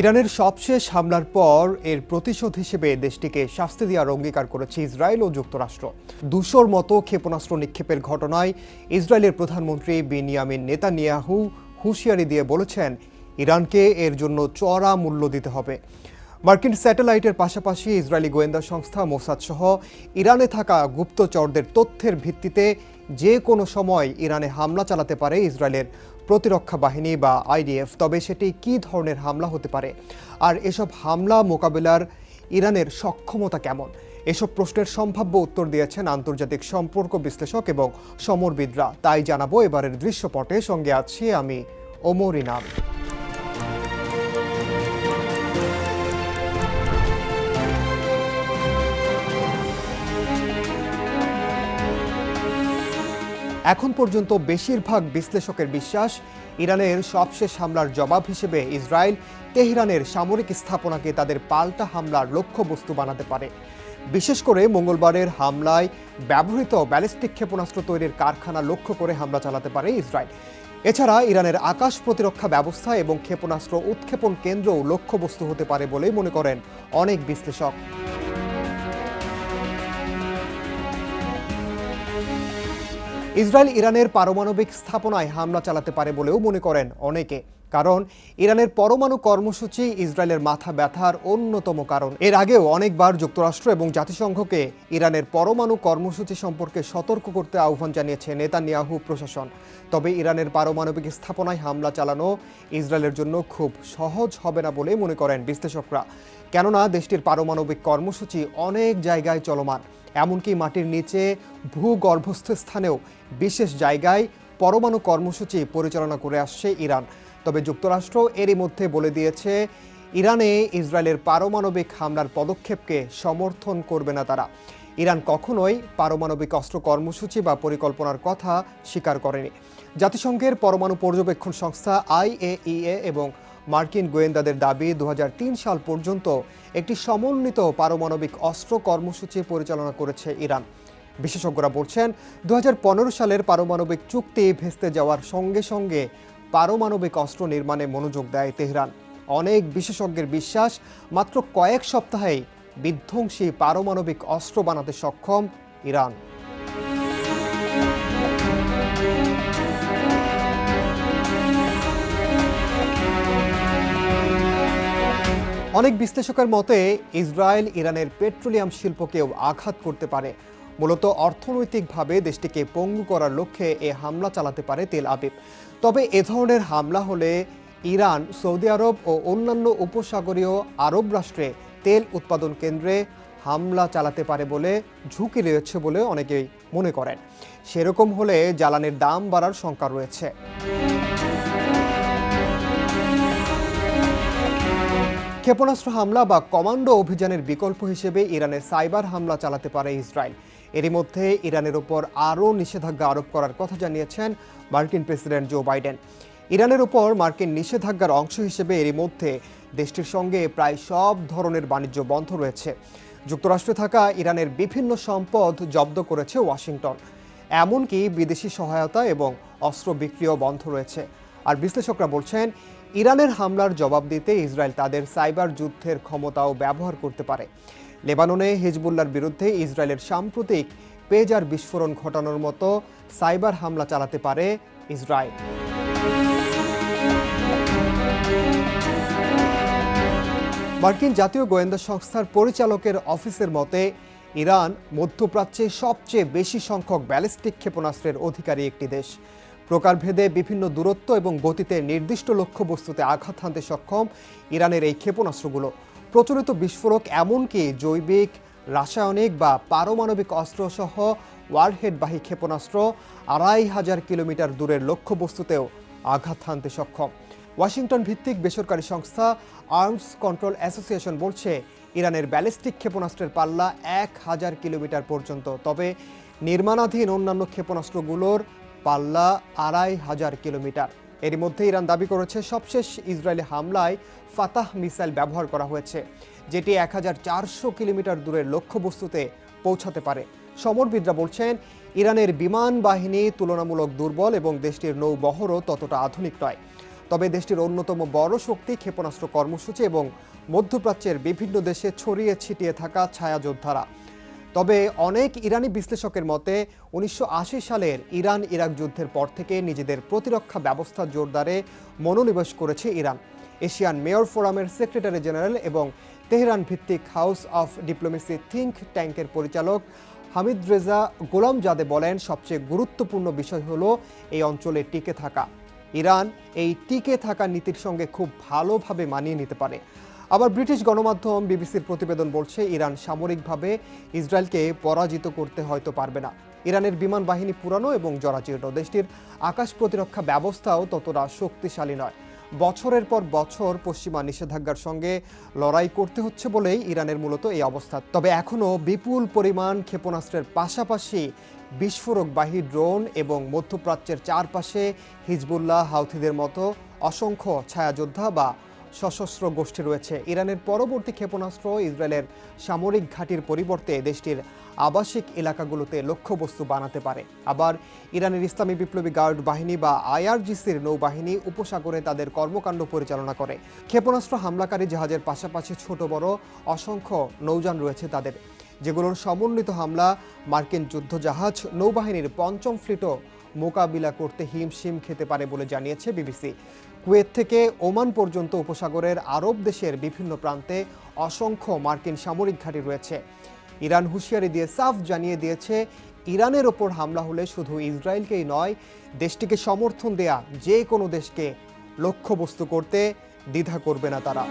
ইরানের সবশেষ হামলার পর এর প্রতিশোধ হিসেবে দেশটিকে শাস্তি দেওয়ার অঙ্গীকার করেছে ইসরায়েল ও যুক্তরাষ্ট্র। দুশোর মতো ক্ষেপণাস্ত্র নিক্ষেপের ঘটনায় ইসরায়েলের প্রধানমন্ত্রী বিনিয়ামিন নেতানিয়াহু হুঁশিয়ারি দিয়ে বলেছেন, ইরানকে এর জন্য চড়া মূল্য দিতে হবে। মার্কিন স্যাটেলাইটের পাশাপাশি ইসরায়েলি গোয়েন্দা সংস্থা মোসাদ সহ ইরানে থাকা গুপ্তচরদের তথ্যের ভিত্তিতে যে কোনো সময় ইরানে হামলা চালাতে পারে ইসরায়েলের প্রতিরক্ষা বাহিনী বা আইডিএফ, তবে সেটি কি ধরনের হামলা হতে পারে? আর এসব হামলা মোকাবেলার ইরানের সক্ষমতা কেমন? এসব প্রশ্নের সম্ভাব্য উত্তর দিয়েছেন আন্তর্জাতিক সম্পর্ক বিশ্লেষক এবং সমরবিদরা। তাই জানাব এবারের দৃশ্যপটে। সঙ্গে আছি আমি, ওমর ইনাম। এখন পর্যন্ত বেশিরভাগ বিশ্লেষকের বিশ্বাস, ইরানের সবশেষ হামলার জবাব হিসেবে ইসরায়েল তেহরানের সামরিক স্থাপনাকে তাদের পাল্টা হামলার লক্ষ্যবস্তু বানাতে পারে। বিশেষ করে মঙ্গলবারের হামলায় ব্যবহৃত ব্যালিস্টিক ক্ষেপণাস্ত্র তৈরির কারখানা লক্ষ্য করে হামলা চালাতে পারে ইসরায়েল। এছাড়া ইরানের আকাশ প্রতিরক্ষা ব্যবস্থা এবং ক্ষেপণাস্ত্র উৎক্ষেপণ কেন্দ্রও লক্ষ্যবস্তু হতে পারে বলেই মনে করেন অনেক বিশ্লেষক। ইসরায়েল ইরানের পারমাণবিক স্থাপনায় হামলা চালাতে পারে বলেও মনে করেন অনেকে। কারণ, ইরানের পরমাণু কর্মসূচি ইসরায়েলের মাথা ব্যথার অন্যতম কারণ। এর আগেও অনেকবার যুক্তরাষ্ট্র এবং জাতিসংঘকে ইরানের পরমাণু কর্মসূচি সম্পর্কে সতর্ক করতে আহ্বান জানিয়েছে নেতানিয়াহু প্রশাসন। তবে ইরানের পারমাণবিক স্থাপনায় হামলা চালানো ইসরায়েলের জন্য খুব সহজ হবে না বলে মনে করেন বিশ্লেষকরা। কেননা, দেশটির পারমাণবিক কর্মসূচি অনেক জায়গায় চলমান। এমনকি মাটির নিচে ভূগর্ভস্থ স্থানেও বিশেষ জায়গায় পরমাণু কর্মসূচি পরিচালনা করে আসছে ইরান। তবে যুক্তরাষ্ট্র এরই মধ্যে বলে দিয়েছে, ইরানে ইসরায়েলের পারমাণবিক হামলার পদক্ষেপকে সমর্থন করবে না তারা। ইরান কখনোই পারমাণবিক অস্ত্র কর্মসূচি বা পরিকল্পনার কথা স্বীকার করেনি। জাতিসংঘের পরমাণু পর্যবেক্ষণ সংস্থা আইএইএ এবং মার্কিন গোয়েন্দাদের দাবি দু হাজার তিন সাল পর্যন্ত একটি সমন্বিত পারমাণবিক অস্ত্র কর্মসূচি পরিচালনা করেছে ইরান। বিশেষজ্ঞরা বলছেন দু হাজার পনেরো সালের পারমাণবিক চুক্তি ভেস্তে যাওয়ার সঙ্গে সঙ্গে পারমাণবিক অস্ত্র নির্মাণে মনোযোগ দেয় তেহরান। অনেক বিশেষজ্ঞের বিশ্বাস, মাত্র কয়েক সপ্তাহেই বিধ্বংসী পারমাণবিক অস্ত্র বানাতে সক্ষম ইরান। অনেক বিশ্লেষকের মতে, ইসরায়েল ইরানের পেট্রোলিয়াম শিল্পকেও আঘাত করতে পারে। মূলত অর্থনৈতিকভাবে দেশটিকে পঙ্গু করার লক্ষ্যে এ হামলা চালাতে পারে তেল আবিব। তবে এ ধরনের হামলা হলে ইরান, সৌদি আরব ও অন্যান্য উপসাগরীয় আরব রাষ্ট্রে তেল উৎপাদন কেন্দ্রে হামলা চালাতে পারে বলে ঝুঁকি রয়েছে বলে অনেকেই মনে করেন। সেরকম হলে জ্বালানির দাম বাড়ার শঙ্কা রয়েছে। ক্ষেপণাস্ত্র হামলা বা কমান্ডো অভিযানের বিকল্প হিসেবে ইরানের সাইবার হামলা চালাতে পারে ইসরায়েল। এরই মধ্যে ইরানের ওপর আরও নিষেধাজ্ঞা আরোপ করার কথা জানিয়েছেন মার্কিন প্রেসিডেন্ট জো বাইডেন। ইরানের ওপর মার্কিন নিষেধাজ্ঞার অংশ হিসেবে এরই মধ্যে দেশটির সঙ্গে প্রায় সব ধরনের বাণিজ্য বন্ধ রয়েছে। যুক্তরাষ্ট্রে থাকা ইরানের বিভিন্ন সম্পদ জব্দ করেছে ওয়াশিংটন। এমনকি বিদেশি সহায়তা এবং অস্ত্র বিক্রিও বন্ধ রয়েছে। আর বিশ্লেষকরা বলছেন ইরানের হামলার জবাব দিতে ইসরায়েল তাদের সাইবার যুদ্ধের ক্ষমতাও ব্যবহার করতে পারে। লেবাননে হিজবুল্লার বিরুদ্ধে ইসরায়েলের সাম্প্রতিক পেজার বিস্ফোরণ ঘটানোর মতো সাইবার হামলা চালাতে পারে ইসরায়েল। মার্কিন জাতীয় গোয়েন্দা সংস্থার পরিচালকের অফিসের মতে, ইরান মধ্যপ্রাচ্যে সবচেয়ে বেশি সংখ্যক ব্যালিস্টিক ক্ষেপণাস্ত্রের অধিকারী একটি দেশ। প্রকারভেদে বিভিন্ন দূরত্ব এবং গতিতে নির্দিষ্ট লক্ষ্যবস্তুতে আঘাত হানতে সক্ষম ইরানের এই ক্ষেপণাস্ত্রগুলো। প্রচলিত বিস্ফোরক এমনকি জৈবিক, রাসায়নিক বা পারমাণবিক অস্ত্রসহ ওয়ারহেডবাহী ক্ষেপণাস্ত্র আড়াই হাজার কিলোমিটার দূরের লক্ষ্যবস্তুতেও আঘাত হানতে সক্ষম। ওয়াশিংটন ভিত্তিক বেসরকারি সংস্থা আর্মস কন্ট্রোল অ্যাসোসিয়েশন বলছে, ইরানের ব্যালিস্টিক ক্ষেপণাস্ত্রের পাল্লা এক হাজার কিলোমিটার পর্যন্ত। তবে নির্মাণাধীন অন্যান্য ক্ষেপণাস্ত্রগুলোর পাল্লা আড়াই হাজার কিলোমিটার। এরই মধ্যে ইরান দাবি করেছে, সবশেষ ইসরায়েলি হামলায় ফাতাহ মিসাইল ব্যবহার করা হয়েছে, যেটি এক হাজার চারশো কিলোমিটার দূরের লক্ষ্যবস্তুতে পৌঁছাতে পারে। সমরবিদরা বলছেন, ইরানের বিমান বাহিনী তুলনামূলক দুর্বল এবং দেশটির নৌবহরও ততটা আধুনিক নয়। তবে দেশটির অন্যতম বড় শক্তি ক্ষেপণাস্ত্র কর্মসূচি এবং মধ্যপ্রাচ্যের বিভিন্ন দেশে ছড়িয়ে ছিটিয়ে থাকা ছায়া যোদ্ধারা তবে অনেক ইরানি বিশ্লেষকের মতে, উনিশশো আশি সালের ইরান ইরাক যুদ্ধের পর থেকে নিজেদের প্রতিরক্ষা ব্যবস্থা জোরদারে মনোনিবেশ করেছে ইরান। এশিয়ান মেয়র ফোরামের সেক্রেটারি জেনারেল এবং তেহরান ভিত্তিক হাউস অফ ডিপ্লোমেসি থিঙ্ক ট্যাঙ্কের পরিচালক হামিদ রেজা গোলামজাদে বলেন, সবচেয়ে গুরুত্বপূর্ণ বিষয় হলো এই অঞ্চলে টিকে থাকা। ইরান এই টিকে থাকা নীতির সঙ্গে খুব ভালোভাবে মানিয়ে নিতে পারে। আবার ব্রিটিশ গণমাধ্যম বিবিসির প্রতিবেদন বলছে, ইরান সামরিকভাবে ইসরায়েলকে পরাজিত করতে হয়তো পারবে না। ইরানের বিমান বাহিনী পুরানো এবং জরাজীর্ণ। দেশটির আকাশ প্রতিরক্ষা ব্যবস্থাও ততটা শক্তিশালী নয়। বছরের পর বছর পশ্চিমা নিষেধাজ্ঞার সঙ্গে লড়াই করতে হচ্ছে বলেই ইরানের মূলত এই অবস্থা। তবে এখনও বিপুল পরিমাণ ক্ষেপণাস্ত্রের পাশাপাশি বিস্ফোরকবাহী ড্রোন এবং মধ্যপ্রাচ্যের চারপাশে হিজবুল্লাহ হাউথিদের মতো অসংখ্য ছায়াযোদ্ধা বা সশস্ত্র গোষ্ঠী রয়েছে। ইরানের পরবর্তী ক্ষেপণাস্ত্র ইসরায়েলের সামরিক ঘাঁটির পরিবর্তে দেশটির আবাসিক এলাকাগুলোতে লক্ষ্যবস্তু বানাতে পারে। আবার ইরানের ইসলামী বিপ্লবী গার্ড বাহিনী বা আইআরজিসির নৌবাহিনী উপসাগরে তাদের কর্মকাণ্ড পরিচালনা করে। ক্ষেপণাস্ত্র হামলাকারী জাহাজের পাশাপাশি ছোট বড় অসংখ্য নৌযান রয়েছে তাদের। যেগুলোর সমন্বিত হামলা, মার্কিন যুদ্ধজাহাজ, নৌবাহিনীর পঞ্চম ফ্লিটও মোকাবিলা করতে হিমশিম খেতে পারে বলে জানিয়েছে বিবিসি। কুয়েত থেকে ওমান পর্যন্ত উপসাগরের আরব দেশের বিভিন্ন প্রান্তে অসংখ্য মার্কিন সামরিক ঘাঁটি রয়েছে। ইরান হুঁশিয়ারি দিয়ে সাফ জানিয়ে দিয়েছে, ইরানের ওপর হামলা হলে শুধু ইসরায়েলকেই নয়, দেশটিকে সমর্থন দেয়া যে কোনো দেশকে লক্ষ্যবস্তু করতে দ্বিধা করবে না তারা।